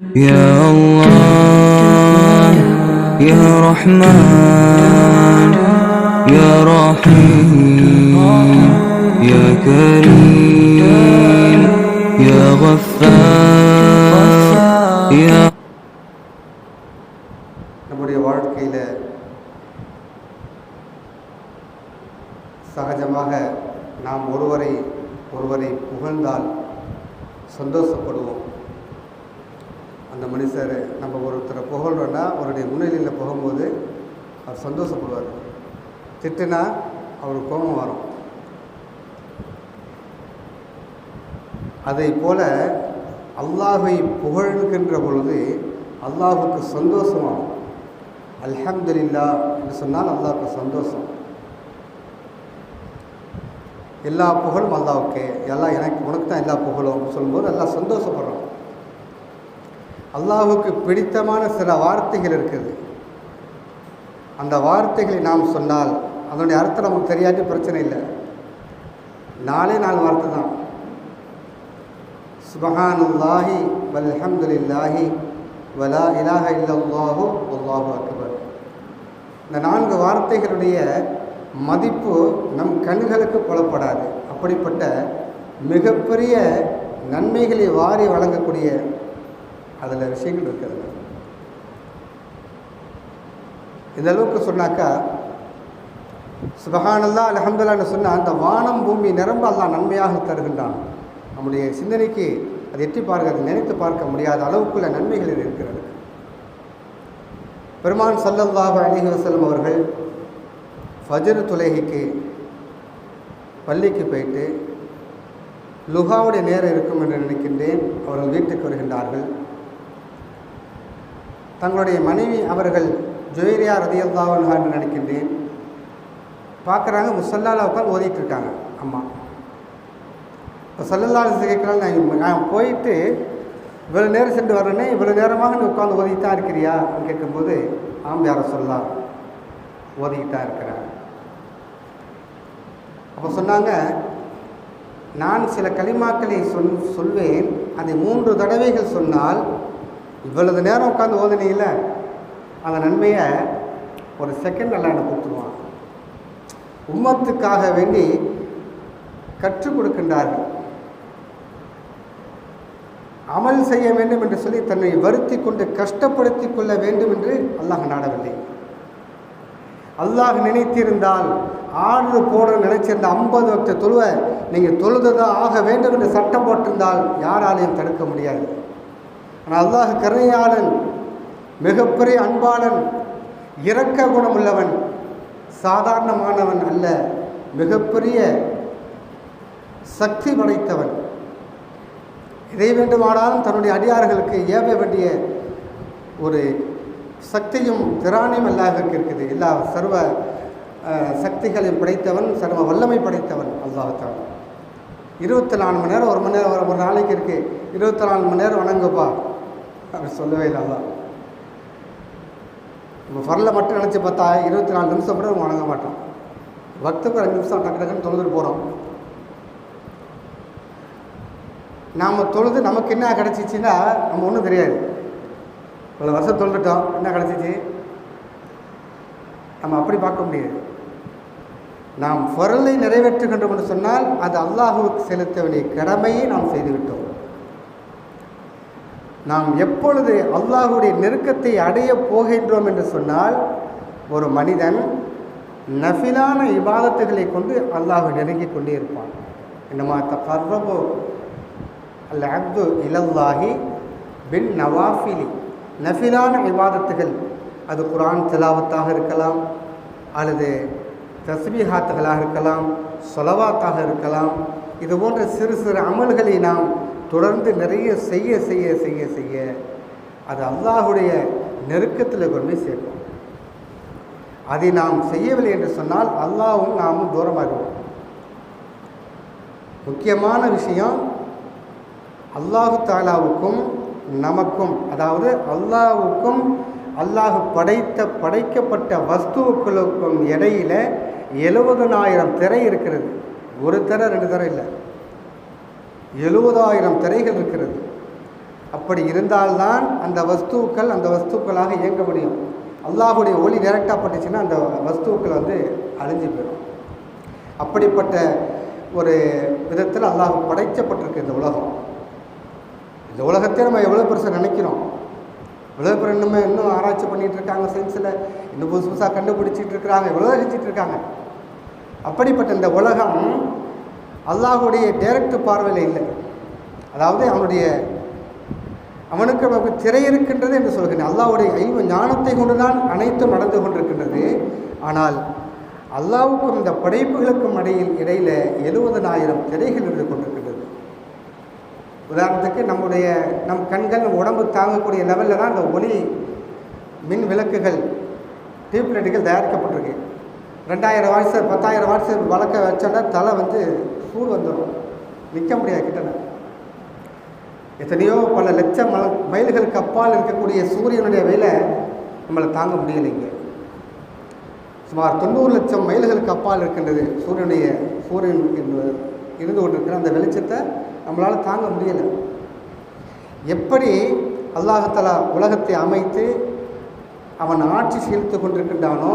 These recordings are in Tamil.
يا الله يا رحمن يا رحيم يا كريم يا غفار يا நம்முடைய வாழ்க்கையில் சகஜமாக நாம் ஒருவரை ஒருவரை புகழ்ந்தால் சந்தோஷப்படுவோம் அந்த மனுஷர் நம்ம ஒருத்தரை புகழ்றோன்னா அவருடைய முன்னிலையில் புகும்போது அவர் சந்தோஷப்படுவார். திட்டுனா அவருக்கு கோபம் வரும். அதை போல அல்லாஹை புகழ்கின்ற பொழுது அல்லாஹுக்கு சந்தோஷமாகும். அல்ஹம்துலில்லா என்று சொன்னால் அல்லாஹுக்கு சந்தோஷம். எல்லா புகழும் அல்லாவுக்கு எல்லாம் எனக்கு உனக்கு தான் எல்லா புகழும் சொல்லும்போது எல்லாம் சந்தோஷப்படுறோம். அல்லாஹுக்கு பிடித்தமான சில வார்த்தைகள் இருக்குது. அந்த வார்த்தைகளை நாம் சொன்னால் அதனுடைய அர்த்தம் நமக்கு தெரியாட்டி பிரச்சனை இல்லை. நாலே நாலு வார்த்தை தான். சுபஹானுல்லாஹி வல்ஹம்துலில்லாஹி வலா இலாஹ இல்லல்லாஹு அல்லாஹு அக்பர். இந்த நான்கு வார்த்தைகளுடைய மதிப்பு நம் கண்களுக்கு புலப்படாது. அப்படிப்பட்ட மிகப்பெரிய நன்மைகளை வாரி வழங்கக்கூடிய அதில் விஷயங்கள் இருக்கிறது. இந்த அளவுக்கு சொன்னாக்கா சுபஹானல்லா அலஹம்துல்லான்னு சொன்னால் அந்த வானம் பூமி நிரம்ப அல்லா நன்மையாக தருகின்றான். நம்முடைய சிந்தனைக்கு அது எட்டி பார்க்க அதை நினைத்து பார்க்க முடியாத அளவுக்குள்ள நன்மைகள் இருக்கிறது. பெருமான் சல்லல்லாஹ் அலிஹி வசலம் அவர்கள் ஃபஜர் துலேகிக்கு பள்ளிக்கு போயிட்டு லுகாவுடைய நேரம் இருக்கும் என்று நினைக்கின்றேன். அவர்கள் வீட்டுக்கு வருகின்றார்கள். தங்களுடைய மனைவி அவர்கள் ஜொயரியா ரதியல்லாவன்ஹா என்று நினைக்கின்றேன். பார்க்குறாங்க முசல்லால உட்காந்து ஓதிட்டு இருக்காங்க அம்மா. இப்போ சல்லல்லாஹு கேட்குறாங்க நான் நான் போயிட்டு இவ்வளோ நேரம் சென்று வரேனே இவ்வளோ நேரமாக நீ உட்காந்து ஓதிட்டு தான் இருக்கிறியா அப்படின்னு கேட்கும்போது ஆம் யார சொல்லா ஓதிக்கிட்டு தான் இருக்கிறேன் அப்போ சொன்னாங்க நான் சில களிமாக்களை சொல் சொல்வேன். அதை மூன்று தடவைகள் சொன்னால் இவ்வளவு நேரம் உட்காந்து ஓதுனீங்கள அந்த நன்மையை ஒரு செகண்ட் நல்லா எனக்கு கொடுத்துருவான் உம்மத்துக்காக வேண்டி கற்றுக் கொடுக்கின்றார்கள். அமல் செய்ய வேண்டும் என்று சொல்லி தன்னை வருத்தி கொண்டு கஷ்டப்படுத்தி கொள்ள வேண்டும் என்று அல்லாஹ் நாடவில்லை. அல்லாஹ் நினைத்திருந்தால் ஆறு போட நினைச்சிருந்த ஐம்பது வக்த தொழுவை நீங்கள் தொழுததான் ஆக வேண்டும் என்று சட்டம் போட்டிருந்தால் யாராலையும் தடுக்க முடியாது. ஆனால் அல்லாஹ் கருணையாளன் மிகப்பெரிய அன்பாளன் இரக்க குணமுள்ளவன் சாதாரணமானவன் அல்ல மிகப்பெரிய சக்தி படைத்தவன். இதை வேண்டுமானாலும் தன்னுடைய அடியார்களுக்கு ஏவ வேண்டிய ஒரு சக்தியும் திராணியும் அல்லாஹுக்கு இருக்குது. எல்லா சர்வ சக்திகளையும் படைத்தவன் சர்வ வல்லமை படைத்தவன் அல்லாஹான் இருபத்தி நாலு மணி நேரம் ஒரு மணி நேரம் ஒரு நாளைக்கு இருக்குது இருபத்தி நாலு மணி நேரம் வணங்குப்பா. அப்படி சொல்லவே இல்லை அல்லா நம்ம ஃபரில் மட்டும் நினச்சி பார்த்தா இருபத்தி நாலு நிமிஷம் கூட வணங்க மாட்டோம். பக்துக்கு அஞ்சு நிமிஷம் டக்கு டக்குன்னு தொழுதுட்டு போகிறோம் நாம் தொழுது நமக்கு என்ன கிடச்சிச்சின்னா நம்ம ஒன்றும் தெரியாது. இவ்வளோ வருஷம் தொழுதுட்டோம் என்ன கிடச்சிச்சு? நம்ம அப்படி பார்க்க முடியாது. நாம் பொருளை நிறைவேற்றுகின்றோம் என்று சொன்னால் அது அல்லாஹுவுக்கு செலுத்த வேண்டிய கடமையை நாம் செய்துவிட்டோம். நாம் எப்பொழுது அல்லாஹுடைய நெருக்கத்தை அடைய போகின்றோம் என்று சொன்னால் ஒரு மனிதன் நஃபிலான இபாதத்துகளை கொண்டு அல்லாஹு நெருங்கி கொண்டே இருப்பான். என்னமா தர்ரபோ அல்ல அப்து இலல்லாஹி பின் நவாஃபிலி. நஃபிலான இபாதத்துகள் அது குரான் திலாவத்தாக இருக்கலாம் அல்லது தஸ்மிஹாத்துகளாக இருக்கலாம் சொலவாத்தாக இருக்கலாம். இது போன்ற சிறு சிறு அமல்களை நாம் தொடர்ந்து நிறைய செய்ய செய்ய செய்ய செய்ய அது அல்லாஹுடைய நெருக்கத்தில் கொண்டு போய் சேர்க்கும். அதை நாம் செய்யவில்லை என்று சொன்னால் அல்லாவும் நாமும் தூரமாகுவோம் முக்கியமான விஷயம் அல்லாஹு தாலாவுக்கும் நமக்கும் அதாவது அல்லாஹுக்கும் அல்லாஹு படைத்த படைக்கப்பட்ட வஸ்துக்களுக்கும் இடையில எழுபதனாயிரம் திரை இருக்கிறது. ஒரு திரை ரெண்டு திரை இல்லை. எழுபதாயிரம் திரைகள் இருக்கிறது. அப்படி இருந்தால்தான் அந்த வஸ்துக்கள் அந்த வஸ்துக்களாக இயங்க முடியும். அல்லாஹுடைய ஒளி டைரெக்டாக பட்டுச்சுன்னா அந்த வஸ்துக்கள் வந்து அழிஞ்சு போயிடும். அப்படிப்பட்ட ஒரு விதத்தில் அல்லாஹ் படைக்கப்பட்டிருக்கு இந்த உலகம். இந்த உலகத்தை நம்ம எவ்வளோ பெருசாக நினைக்கிறோம். இவ்வளோ பேர் இன்னுமே இன்னும் ஆராய்ச்சி பண்ணிகிட்டு இருக்காங்க சயின்ஸில் இன்னும் புதுசு புதுசாக கண்டுபிடிச்சிட்டு இருக்கிறாங்க எவ்வளோ செஞ்சிட்டு இருக்காங்க. அப்படிப்பட்ட இந்த உலகம் அல்லாஹுடைய டைரக்ட் பார்வையில் இல்லை. அதாவது அவனுடைய அவனுக்கு நமக்கு திரை இருக்கின்றது என்று சொல்கிறேன் அல்லாவுடைய ஐவ ஞானத்தை கொண்டுதான் அனைத்தும் நடந்து கொண்டிருக்கின்றது. ஆனால் அல்லாவுக்கும் இந்த படைப்புகளுக்கும் இடையில் இடையில் எழுபதனாயிரம் திரைகள் இருந்து கொண்டிருக்கின்றது. உதாரணத்துக்கு நம்முடைய நம் கண்கள் நம் உடம்பு தாங்கக்கூடிய லெவலில் தான் இந்த ஒளி மின் விளக்குகள் டியூப்லைட்டுகள் தயாரிக்கப்பட்டிருக்கு. ரெண்டாயிரம் வாட்ஸ் பத்தாயிரம் வாட்ஸ் வளர்க்க வச்சோன்னா தலை வந்து சூடு வந்துடும் நிற்க முடியாது கிட்டன எத்தனையோ பல லட்சம் மல மைல்களுக்கு அப்பால் இருக்கக்கூடிய சூரியனுடைய வேலை நம்மளை தாங்க முடியலைங்க சுமார் தொண்ணூறு லட்சம் மைல்களுக்கு அப்பால் இருக்கின்றது சூரியனுடைய சூரியன் என்று இருந்து கொண்டிருக்கிற அந்த வெளிச்சத்தை நம்மளால் தாங்க முடியலை. எப்படி அல்லாஹத்தலா உலகத்தை அமைத்து அவன் ஆட்சி செலுத்து கொண்டிருக்கின்றானோ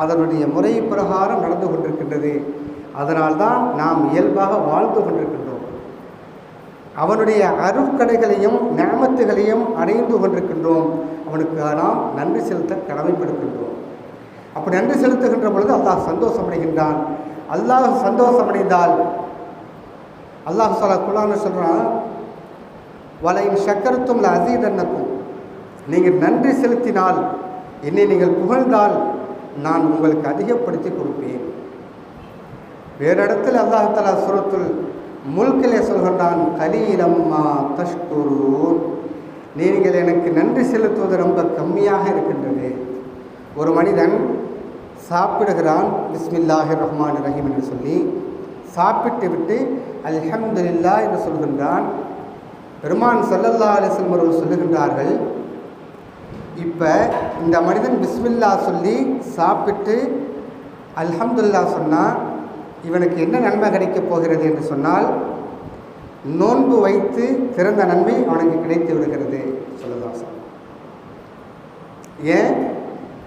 அதனுடைய முறை பிரகாரம் நடந்து கொண்டிருக்கின்றது. அதனால்தான் நாம் இயல்பாக வாழ்ந்து கொண்டிருக்கின்றோம். அவனுடைய அருட்கடைகளையும் நேமத்துகளையும் அடைந்து கொண்டிருக்கின்றோம். அவனுக்கு நாம் நன்றி செலுத்த கடமைப்படுகின்றோம். அப்படி நன்றி செலுத்துகின்ற பொழுது அல்லாஹ் சந்தோஷமடைகின்றான். அல்லாஹ் சந்தோஷமடைந்தால் அல்லாஹ் சொல்ல குலான்னு சொல்கிறான் வலையின் சக்கரத்தும் அசீதன்னக்கும் நீங்கள் நன்றி செலுத்தினால் என்னை நீங்கள் புகழ்ந்தால் நான் உங்களுக்கு அதிகப்படுத்தி கொடுப்பேன். வேறு இடத்தில் அல்லாஹாலா சுரத்துல் முல்கிலே சொல்கின்றான் கலீலம்மா தஷ்குரூன். நீங்கள் எனக்கு நன்றி செலுத்துவது ரொம்ப கம்மியாக இருக்கின்றது. ஒரு மனிதன் சாப்பிடுகிறான் பிஸ்மில்லாஹி ரஹ்மான் ரஹீம் என்று சொல்லி சாப்பிட்டு விட்டு அல்ஹம்துல்லா என்று சொல்கின்றான். பெருமான் சல்லல்லா அலிஸ்லம் அவர்கள் சொல்லுகின்றார்கள் இப்போ இந்த மனிதன் பிஸ்மில்லா சொல்லி சாப்பிட்டு அல்ஹம்துல்லா சொன்னால் இவனுக்கு என்ன நன்மை கிடைக்கப் போகிறது என்று சொன்னால் நோன்பு வைத்து திறந்த நன்மை அவனுக்கு கிடைத்து விடுகிறது சொல்லதாசன் ஏன்?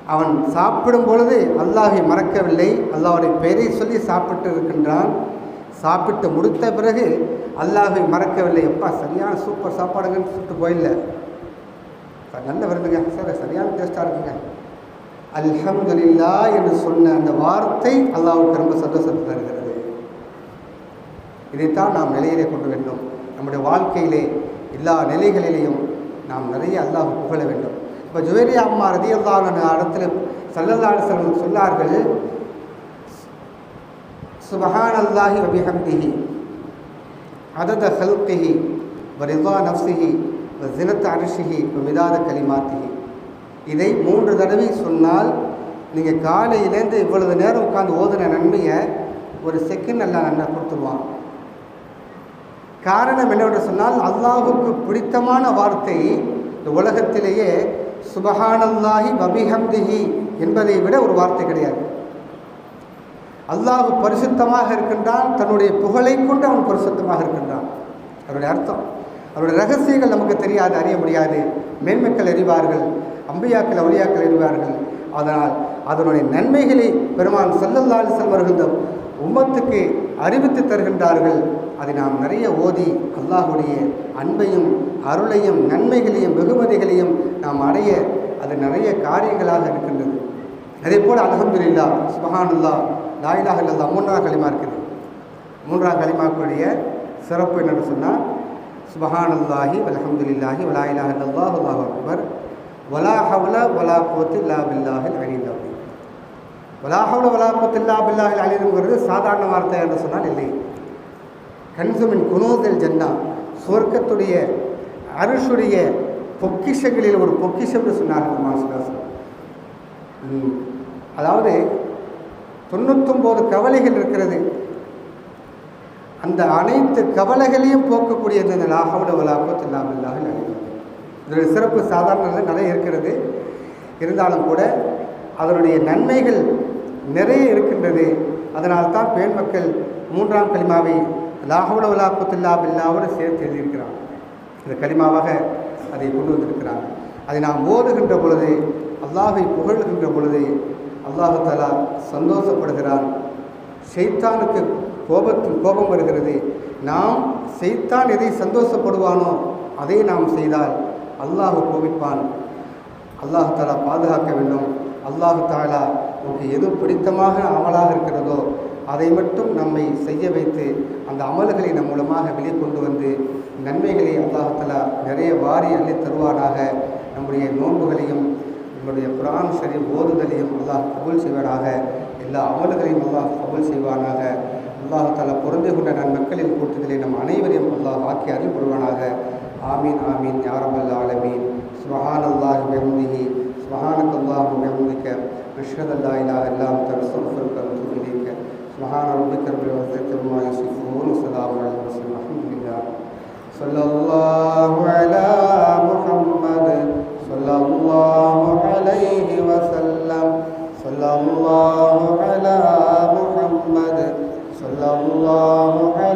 அவன் சாப்பிடும் பொழுது அல்லாஹை மறக்கவில்லை அல்லாஹுடைய பெயரை சொல்லி சாப்பிட்டு இருக்கின்றான். சாப்பிட்டு முடித்த பிறகு அல்லாஹை மறக்கவில்லை எப்பா சரியான சூப்பர் சாப்பாடுங்கன்னு சொல்லிட்டு போயில்லை. நல்ல வருதுங்க சார் சரியான டேஸ்ட்டாக இருக்குங்க. அல்ஹம்துலில்லா என்று சொன்ன அந்த வார்த்தை அல்லாவுக்கு ரொம்ப சந்தோஷத்தை தருகிறது. இதைத்தான் நாம் நிலையிலே கொண்டு வேண்டும். நம்முடைய வாழ்க்கையிலே எல்லா நிலைகளிலேயும் நாம் நிறைய அல்லாஹ் புகழ வேண்டும். இப்போ ஜுவேரியா அம்மா ரதி அல்லாஹ் இடத்துல சல்லல்லாஹு செல்வம் சொன்னார்கள் சுபஹான் அல்லாஹி வபிஹம்திஹி அதத ஹல்கிஹி வரிதா நஃப்சிஹி ஜினத் அரிசிகி வ மிதாத கலிமாத்திஹி இதை மூன்று தடவை சொன்னால் நீங்கள் காலையிலேருந்து இவ்வளவு நேரம் உட்காந்து ஓதுன நன்மையை ஒரு செகண்ட் நல்லா நன்மை கொடுத்துருவான். காரணம் என்னவென்று சொன்னால் அல்லாஹுக்கு பிடித்தமான வார்த்தை இந்த உலகத்திலேயே சுபஹானல்லாஹி வபிஹம்திஹி என்பதை விட ஒரு வார்த்தை கிடையாது. அல்லாஹ் பரிசுத்தமாக இருக்கின்றான் தன்னுடைய புகழை கொண்டு அவன் பரிசுத்தமாக இருக்கின்றான். அதனுடைய அர்த்தம். அவருடைய ரகசியங்கள் நமக்கு தெரியாது அறிய முடியாது. மேன்மக்கள் அறிவார்கள் அம்பியாக்கள் அவளியாக்கள் அறிவார்கள் அதனால் அதனுடைய நன்மைகளை பெருமான் சல்லல்லாஹு செல்வர்கள் உம்மத்துக்கு அறிவித்து தருகின்றார்கள். அதை நாம் நிறைய ஓதி அல்லாஹுடைய அன்பையும் அருளையும் நன்மைகளையும் வெகுமதிகளையும் நாம் அடைய அது நிறைய காரியங்களாக இருக்கின்றது. அதே போல் அலமதுல்லா சுபஹானுல்லா லாயிலாக இல்லல்லா மூன்றாம் களிமா இருக்குது. மூன்றாம் களிமாக்குடைய சிறப்பு என்னென்னு சொன்னால் சுபஹானல்லாஹி வலஹம்துல்லாஹி வலாயிலா இல்லல்லாஹ் அல்லாஹ் அக்பர். வலா ஹவுல வலா போத்து இல்லா பில்லாஹில் அலில் அப்படி வலா ஹவுல வலா இல்லா பில்லாஹில் அலிலுங்கிறது சாதாரண வார்த்தை என்று சொன்னால் இல்லை. கன்சுமின் குனோதல் ஜன்னா சொர்க்கத்துடைய அருஷுடைய பொக்கிஷங்களில் ஒரு பொக்கிஷம் என்று சொன்னார்கள் மாசுதாசன் அதாவது தொண்ணூத்தொம்போது கவலைகள் இருக்கிறது. அந்த அனைத்து கவலைகளையும் போக்கக்கூடியது இந்த லாகவுல வலாக்கோ இல்லாமல்லாக இதனுடைய சிறப்பு சாதாரண நிறைய இருக்கிறது. இருந்தாலும் கூட அதனுடைய நன்மைகள் நிறைய இருக்கின்றது. அதனால்தான் பெண் மக்கள் மூன்றாம் கலிமாவை லாகவுட வலாக்கத்தில்லா பில்லாவோடு சேர்த்து எழுதியிருக்கிறான் இந்த கலிமாவாக அதை கொண்டு வந்திருக்கிறாங்க. அதை நாம் ஓதுகின்ற பொழுது அல்லாஹை புகழ்கின்ற பொழுது அல்லாஹு சந்தோஷப்படுகிறான். செய்தானுக்கு கோபத்தில் கோபம் வருகிறது. நாம் செய்தான் எதை சந்தோஷப்படுவானோ அதை நாம் செய்தால் அல்லாஹ் கோபிப்பான். அல்லாஹ் தாலா பாதுகாக்க வேண்டும். அல்லாஹு தாலா உனக்கு எது பிடித்தமாக அமலாக இருக்கிறதோ அதை மட்டும் நம்மை செய்ய வைத்து அந்த அமல்களை நம் மூலமாக வெளிக்கொண்டு வந்து நன்மைகளை அல்லாஹத்தலா நிறைய வாரி அள்ளி தருவானாக. நம்முடைய நோன்புகளையும் நம்முடைய குரான் சரி ஓதுதலையும் அல்லாஹ் கபுல் செய்வானாக. எல்லா அமல்களையும் அல்லாஹ் கபுல் செய்வானாக. அல்லாஹ் தாலா பொருந்தி கொண்ட நன் மக்களின் கூட்டத்திலே நம் அனைவரையும் அல்லாஹ் ஆக்கி அருள் புரிவானாக ஆமீன் ஆமீன் யாரமல்ல ஆலமீன். சுபஹான் அல்லாஹ் பெஹம்திஹி சுபஹானக் அல்லாஹ் பெஹம்திக்க நஷ்ஹது அல்லா இலாஹ இல்லா அன்த. நஸ்தக்ஃபிருக வ நத்தூபு இலைக்க சுபஹான ரப்பிக ரப்பில் இஸ்ஸத்தி அம்மா